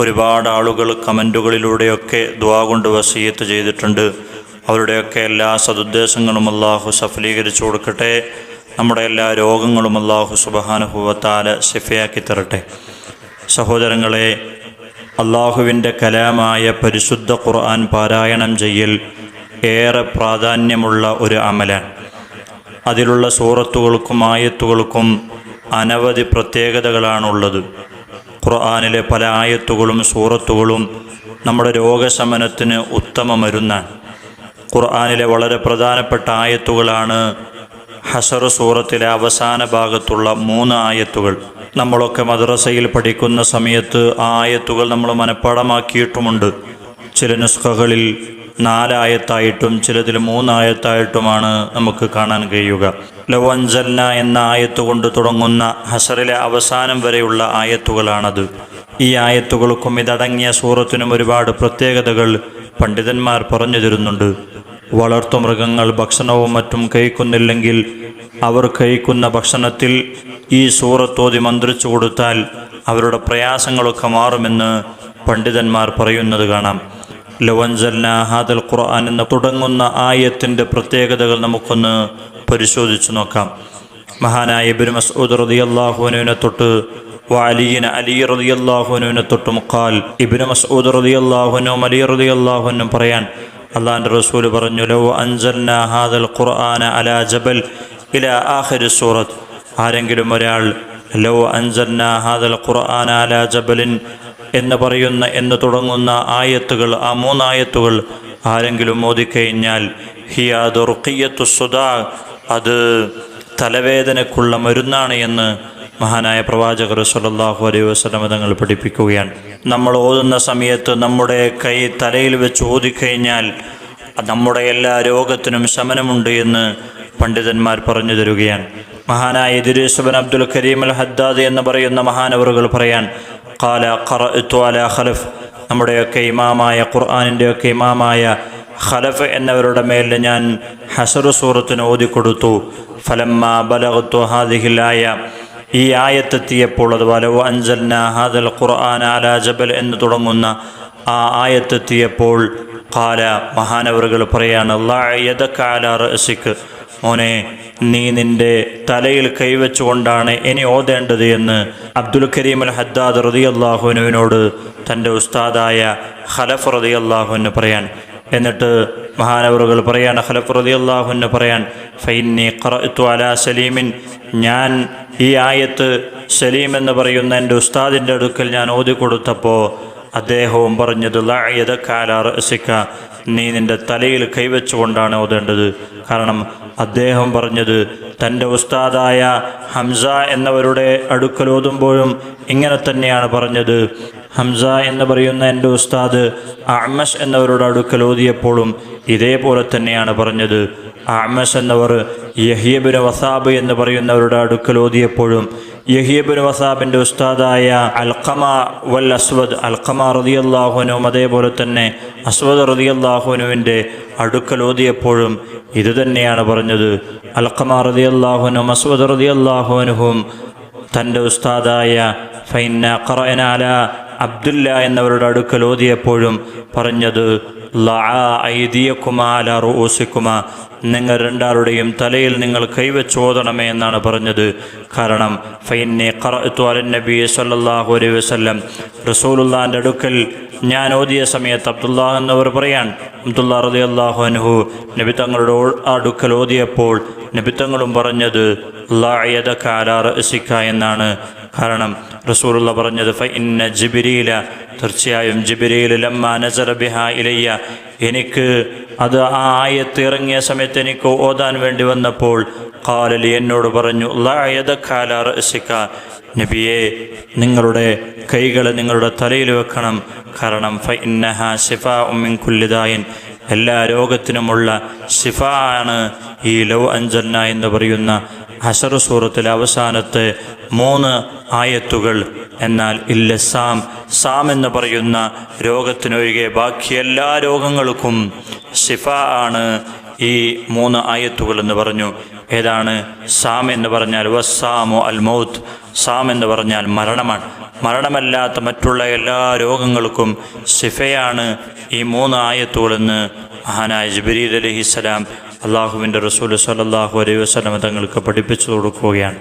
ഒരുപാട് ആളുകൾ കമന്റുകളിലൂടെയൊക്കെ ദ്വാ കൊണ്ട് വസീയത്ത് ചെയ്തിട്ടുണ്ട്. അവരുടെയൊക്കെ എല്ലാ സതുദ്ദേശങ്ങളും അള്ളാഹു സഫലീകരിച്ചു കൊടുക്കട്ടെ. നമ്മുടെ എല്ലാ രോഗങ്ങളും അള്ളാഹു സുബഹാനുഭവത്താൽ ശിഫയാക്കി തരട്ടെ. സഹോദരങ്ങളെ അള്ളാഹുവിന്റെ കലാമായ പരിശുദ്ധ ഖുർആൻ പാരായണം ചെയ്യൽ ഏറെ പ്രാധാന്യമുള്ള ഒരു അമലാണ്. അതിലുള്ള സൂറത്തുകൾക്കും ആയത്തുകൾക്കും അനവധി പ്രത്യേകതകളാണുള്ളത്. ഖുർആാനിലെ പല ആയത്തുകളും സൂറത്തുകളും നമ്മുടെ രോഗശമനത്തിന് ഉത്തമ മരുന്നാണ് ഖുർആാനിലെ വളരെ പ്രധാനപ്പെട്ട ആയത്തുകളാണ് ഹസർ സൂറത്തിലെ അവസാന ഭാഗത്തുള്ള മൂന്ന് ആയത്തുകൾ. നമ്മളൊക്കെ മദ്രസയിൽ പഠിക്കുന്ന സമയത്ത് ആ ആയത്തുകൾ നമ്മൾ മനഃപ്പാടമാക്കിയിട്ടുമുണ്ട് ചില നുസ്ഖകളിൽ നാലായത്തായിട്ടും ചിലതിൽ മൂന്നായത്തായിട്ടുമാണ് നമുക്ക് കാണാൻ കഴിയുക. ലവഞ്ചല്ല എന്ന ആയത്ത് കൊണ്ട് തുടങ്ങുന്ന ഹസറിലെ അവസാനം വരെയുള്ള ആയത്തുകളാണത്. ഈ ആയത്തുകൾക്കും ഇതടങ്ങിയ സൂറത്തിനും ഒരുപാട് പ്രത്യേകതകൾ പണ്ഡിതന്മാർ പറഞ്ഞു തരുന്നുണ്ട്. വളർത്തു മൃഗങ്ങൾ ഭക്ഷണവും മറ്റും കഴിക്കുന്നില്ലെങ്കിൽ അവർ കഴിക്കുന്ന ഭക്ഷണത്തിൽ ഈ സൂറത്തോതി മന്ത്രിച്ചു കൊടുത്താൽ അവരുടെ പ്രയാസങ്ങളൊക്കെ മാറുമെന്ന് പണ്ഡിതന്മാർ പറയുന്നത് കാണാം. ലവൻസൽന ഹാദൽ ഖുർആൻ എന്ന് തുടങ്ങുന്ന ആയത്തിന്റെ പ്രത്യേകതകൾ നമുക്കൊന്ന് പരിശോധിച്ചു നോക്കാം. മഹാനായ ഇബിൻ മസൂദ് റളിയല്ലാഹുവിനെ തൊട്ട് വാലിയിന് അലി റളിയല്ലാഹുവിനെ തൊട്ട് മുക്കാൽ ഇബിൻ മസൂദ് റളിയല്ലാഹുനും അലി റളിയല്ലാഹുനും പറയാൻ അള്ളാഹാന്റെ റസൂൽ പറഞ്ഞു ലോ അൻസൽന ഹാദൽ ഖുർആന അലാ ജബൽ ഇല ആഖിരി സൂറത്ത്. ആരെങ്കിലും ഒരാൾ ലോ അൻസൽന ഹാദൽ ഖുർആന അലാ ജബലിൻ എന്ന് പറയുന്ന എന്ന് തുടങ്ങുന്ന ആയത്തുകൾ ആ മൂന്നായത്തുകൾ ആരെങ്കിലും ഓതിക്കഴിഞ്ഞാൽ ഹിയാദ് റുഖിയത്തു സുദാ അത് തലവേദനക്കുള്ള മരുന്നാണ് എന്ന് മഹാനായ പ്രവാചകർ സല്ലാഹു അലൈഹി വസല്ലം തങ്ങൾ പഠിപ്പിക്കുകയാണ്. നമ്മൾ ഓതുന്ന സമയത്ത് നമ്മുടെ കൈ തലയിൽ വെച്ച് ഓതിക്കഴിഞ്ഞാൽ നമ്മുടെ എല്ലാ രോഗത്തിനും ശമനമുണ്ട് എന്ന് പണ്ഡിതന്മാർ പറഞ്ഞു തരുകയാണ്. മഹാനായ ഇദ്രീസുബൻ അബ്ദുൽ കരീം അൽ ഹദ്ദാദ് എന്ന് പറയുന്ന മഹാനവറുകൾ പറയാൻ കാല ഖറഅത്തു അല ഖലഫ് നമ്മുടെയൊക്കെ ഇമാമായ ഖുർആാനിന്റെയൊക്കെ ഇമാമായ ഖലഫ് എന്നവരുടെ മേൽ ഞാൻ ഹസറു സൂറത്തിന് ഓതിക്കൊടുത്തു. ഫലമ്മ ബലഗത്തു ഹാദിഹിലായ ഈ ആയത്തെത്തിയപ്പോൾ അത് വലവ് അഞ്ചൽന ഹാദൽ ഖുർആൻ അല ജബൽ എന്ന് തുടങ്ങുന്ന ആ ആയത്തെത്തിയപ്പോൾ കാല മഹാനവറുകൾ പറയാണ് റസിക്ക് മോനെ നീ നിന്റെ തലയിൽ കൈവച്ചുകൊണ്ടാണ് ഇനി ഓതേണ്ടത് എന്ന് അബ്ദുൽ കരീം അൽ ഹദ്ദാദ് റതി അള്ളാഹുനുവിനോട് തന്റെ ഉസ്താദായ ഖലഫ് റതി അള്ളാഹുവിന് പറയാൻ. എന്നിട്ട് മഹാനവറുകൾ പറയാൻ ഖലഫ് റതി അള്ളാഹുവിന് പറയാൻ ഫൈനി ഖറഅത്തു അലാ സലീമിൻ ഞാൻ ഈ ആയത്ത് സലീം എന്ന് പറയുന്ന എന്റെ ഉസ്താദിന്റെ അടുക്കൽ ഞാൻ ഓതി കൊടുത്തപ്പോൾ അദ്ദേഹവും പറഞ്ഞത് ലായത് കാലാറസിക്ക നീ നിന്റെ തലയിൽ കൈവച്ചുകൊണ്ടാണ് ഓതേണ്ടത്. കാരണം അദ്ദേഹം പറഞ്ഞത് തന്റെ ഉസ്താദായ ഹംസ എന്നവരുടെ അടുക്കൽ ഓതുമ്പോഴും ഇങ്ങനെ തന്നെയാണ് പറഞ്ഞത്. ഹംസ എന്ന് പറയുന്ന എന്റെ ഉസ്താദ് അഹ്മസ് എന്നവരുടെ അടുക്കൽ ഓതിയപ്പോഴും ഇതേപോലെ തന്നെയാണ് പറഞ്ഞത്. അഹ്മസ് എന്നവർ യഹിയബിന് വസാബ് എന്ന് പറയുന്നവരുടെ അടുക്കൽ ഓതിയപ്പോഴും യഹിയബിന് വസാബിന്റെ ഉസ്താദായ അൽഖമ വൽ അസ്വദ് അൽഖമ റതിയല്ലാഹുനും അതേപോലെ തന്നെ അസ്വദ് റതിയല്ലാഹുനുവിന്റെ അടുക്കൽ ഓതിയപ്പോഴും ഇത് തന്നെയാണ് പറഞ്ഞത്. അൽഖമ റതിയല്ലാഹുനും അസ്വദ് റതിയല്ലാഹുനുഹും തന്റെ ഉസ്താദായ ഫൈന ഖറനാല അബ്ദുല്ല എന്നവരുടെ അടുക്കൽ ഓതിയപ്പോഴും പറഞ്ഞത് ഐദിയക്കുമാലൂസിക്കുമ നിങ്ങൾ രണ്ടാളുടെയും തലയിൽ നിങ്ങൾ കൈവച്ച് ഓതണമേ എന്നാണ് പറഞ്ഞത്. കാരണം ഫൈനെ നബി സല്ലാഹു അലൈഹി വസ്ലം റസൂലുല്ലാന്റെ അടുക്കൽ ഞാൻ ഓതിയ സമയത്ത് അബ്ദുല്ലാ എന്നവർ പറയാൻ അബ്ദുല്ലാ റതി അള്ളാഹു അനുഹു നബി തങ്ങളുടെ അടുക്കൽ ഓതിയപ്പോൾ നബി തങ്ങളും പറഞ്ഞത് ലായത കാലാർ എന്നാണ്. കാരണം റസൂറുള്ള പറഞ്ഞത് ഫ ഇന്ന ജിബിരിയില തീർച്ചയായും ജിബിരിയിൽ ലമ്മ ബിഹ ഇലയ്യ എനിക്ക് അത് ആ ആയത്ത് ഇറങ്ങിയ സമയത്ത് എനിക്ക് ഓതാൻ വേണ്ടി വന്നപ്പോൾ കാലലി എന്നോട് പറഞ്ഞു ലായത കാലാർ നബിയെ നിങ്ങളുടെ കൈകൾ നിങ്ങളുടെ തലയിൽ വെക്കണം. കാരണം ഫൈനഹ ഷിഫ ഉമ്മിൻ കുല്ലിദായൻ എല്ലാ രോഗത്തിനുമുള്ള ഷിഫ ആണ് ഈ ലവ് അഞ്ചന്ന എന്ന് പറയുന്ന ഹസർ സൂറത്തിലെ അവസാനത്തെ മൂന്ന് ആയത്തുകൾ. എന്നാൽ ഇല്ല സാം സാം എന്ന് പറയുന്ന രോഗത്തിനൊഴികെ ബാക്കി എല്ലാ രോഗങ്ങൾക്കും ഷിഫ ആണ് ഈ മൂന്ന് ആയത്തുകൾ എന്ന് പറഞ്ഞു. ഏതാണ്? സാം എന്ന് പറഞ്ഞാൽ വസ്സാമോ അൽ മൗത്ത് സാം എന്ന് പറഞ്ഞാൽ മരണമാണ്. മരണമല്ലാത്ത മറ്റുള്ള എല്ലാ രോഗങ്ങൾക്കും സിഫയാണ് ഈ മൂന്ന് ആയത്തുകളെന്ന് മഹാനായ ജബരീദ് അലഹിസ്സലാം അള്ളാഹുവിന്റെ റസൂൽ സലാഹു അലൈഹി വസ്ലം തങ്ങൾക്ക് പഠിപ്പിച്ചു കൊടുക്കുകയാണ്.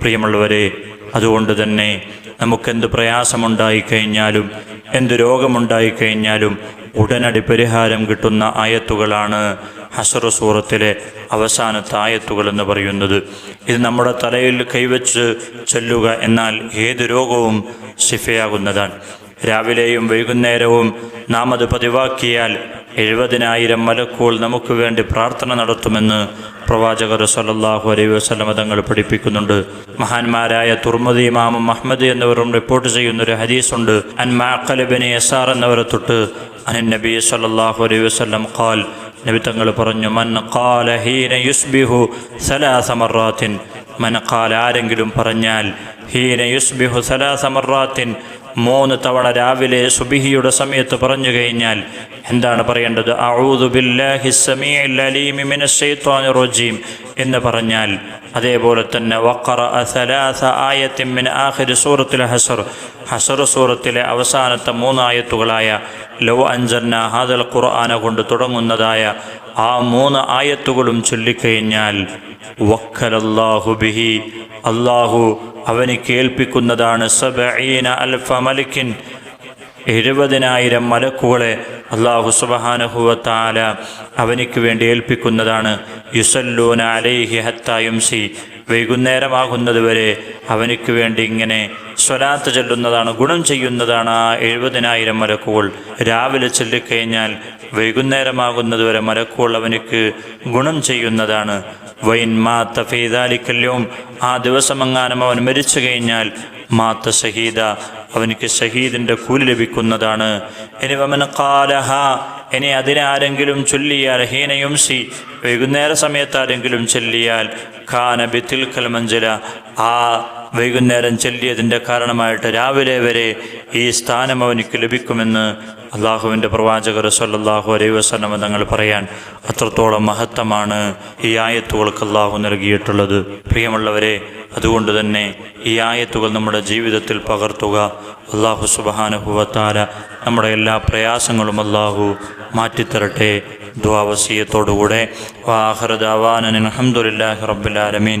പ്രിയമുള്ളവരെ അതുകൊണ്ട് തന്നെ നമുക്കെന്ത് പ്രയാസമുണ്ടായിക്കഴിഞ്ഞാലും എന്ത് രോഗമുണ്ടായിക്കഴിഞ്ഞാലും ഉടനടി പരിഹാരം കിട്ടുന്ന ആയത്തുകളാണ് ഹസറു സൂറത്തിലെ അവസാനത്തെ ആയത്തുകൾ എന്ന് പറയുന്നത്. ഇത് നമ്മുടെ തലയിൽ കൈവച്ച് ചെല്ലുക എന്നാൽ ഏത് രോഗവും ശിഫയാകുന്നതാണ്. രാവിലെയും വൈകുന്നേരവും നാം അത് പതിവാക്കിയാൽ എഴുപതിനായിരം മലക്കൂൾ നമുക്ക് വേണ്ടി പ്രാർത്ഥന നടത്തുമെന്ന് പ്രവാചകർ സല്ലാഹു അലൈ വസ്ലമ തങ്ങൾ പഠിപ്പിക്കുന്നുണ്ട്. മഹാന്മാരായ തുർമദി ഇമാമും അഹമ്മദ് എന്നിവരും റിപ്പോർട്ട് ചെയ്യുന്ന ഒരു ഹദീസുണ്ട്. അൻ മാക്കലബിന് യസാർ എന്നിവരെ തൊട്ട് അനൻ നബി സല്ലാഹു അലൈഹി വസ്ലം ഖാൽ നബി തങ്ങൾ പറഞ്ഞു മൻ ഖാല ഹീന യുസ്ബിഹു സലാസമറാത്തിൻ ഖാൽ ആരെങ്കിലും പറഞ്ഞാൽ ഹീന യുസ്ബിഹു സലാസമറാത്തിൻ മൂന്ന് തവണ രാവിലെ സുബിഹിയുടെ സമയത്ത് പറഞ്ഞു കഴിഞ്ഞാൽ എന്താണ് പറയേണ്ടത്? റജീം. എന്ന് പറഞ്ഞാൽ അതേപോലെ തന്നെ സലാസ ആയത്തിൻ ആഖിരി സൂറത്തിൽ ഹസർ. ഹസർ സൂറത്തിലെ അവസാനത്തെ മൂന്ന് ആയത്തുകളായ ലോ അഞ്ചന്ന ഹാദൽ ഖുർആന കൊണ്ട് തുടങ്ങുന്നതായ ആ മൂന്ന് ആയത്തുകളും ചൊല്ലിക്കഴിഞ്ഞാൽ വക്കലല്ലാഹു ബിഹി അള്ളാഹു അവന് കേൾപ്പിക്കുന്നതാണ് സബീന അൽഫ മലിക്കിൻ എഴുപതിനായിരം മലക്കുകളെ അള്ളാഹു സുബഹാനഹുവത്താല അവനിക്ക് വേണ്ടി ഏൽപ്പിക്കുന്നതാണ്. യുസല്ലൂന അലൈഹി ഹത്തായും സി വൈകുന്നേരമാകുന്നതുവരെ അവനിക്ക് വേണ്ടി ഇങ്ങനെ സ്വലാത്ത് ചെല്ലുന്നതാണ് ഗുണം ചെയ്യുന്നതാണ് ആ എഴുപതിനായിരം മലക്കുകൾ. രാവിലെ ചൊല്ലിക്കഴിഞ്ഞാൽ വൈകുന്നേരമാകുന്നതുവരെ മരക്കുകൾ അവനിക്ക് ഗുണം ചെയ്യുന്നതാണ്. വൈൻ മാത്ത ഫീതാലിക്കല്യവും ആ ദിവസമെങ്ങാനും അവൻ മരിച്ചു കഴിഞ്ഞാൽ മാത്ത ഷഹീദ അവനിക്ക് ഷഹീദിന്റെ കൂലി ലഭിക്കുന്നതാണ്. ഇനി വമൻ കാലഹ ഇനി അതിനാരെങ്കിലും ചൊല്ലിയാൽ ഹീനയും സി വൈകുന്നേര സമയത്ത് ആരെങ്കിലും ചൊല്ലിയാൽ ഖാന ബിത്തിൽ കൽമഞ്ചല ആ വൈകുന്നേരം ചൊല്ലിയതിന്റെ കാരണമായിട്ട് രാവിലെ വരെ ഈ സ്ഥാനം അവനിക്ക് ലഭിക്കുമെന്ന് അള്ളാഹുവിന്റെ പ്രവാചകർ സല്ലാഹു അലൈ വസ്ലം തങ്ങൾ പറയാൻ അത്രത്തോളം മഹത്വമാണ് ഈ ആയത്തുകൾക്ക് അള്ളാഹു നൽകിയിട്ടുള്ളത്. പ്രിയമുള്ളവരെ അതുകൊണ്ട് തന്നെ ഈ ആയത്തുകൾ നമ്മുടെ ജീവിതത്തിൽ പകർത്തുക. അള്ളാഹു സുബാനുഭവത്താല നമ്മുടെ എല്ലാ പ്രയാസങ്ങളും അള്ളാഹു മാറ്റിത്തരട്ടെ. ദ്വാവസീയത്തോടുകൂടെ വാഹൃദാവാനൻ അഹമ്മദില്ലാഹി റബ്ബുലാലമീൻ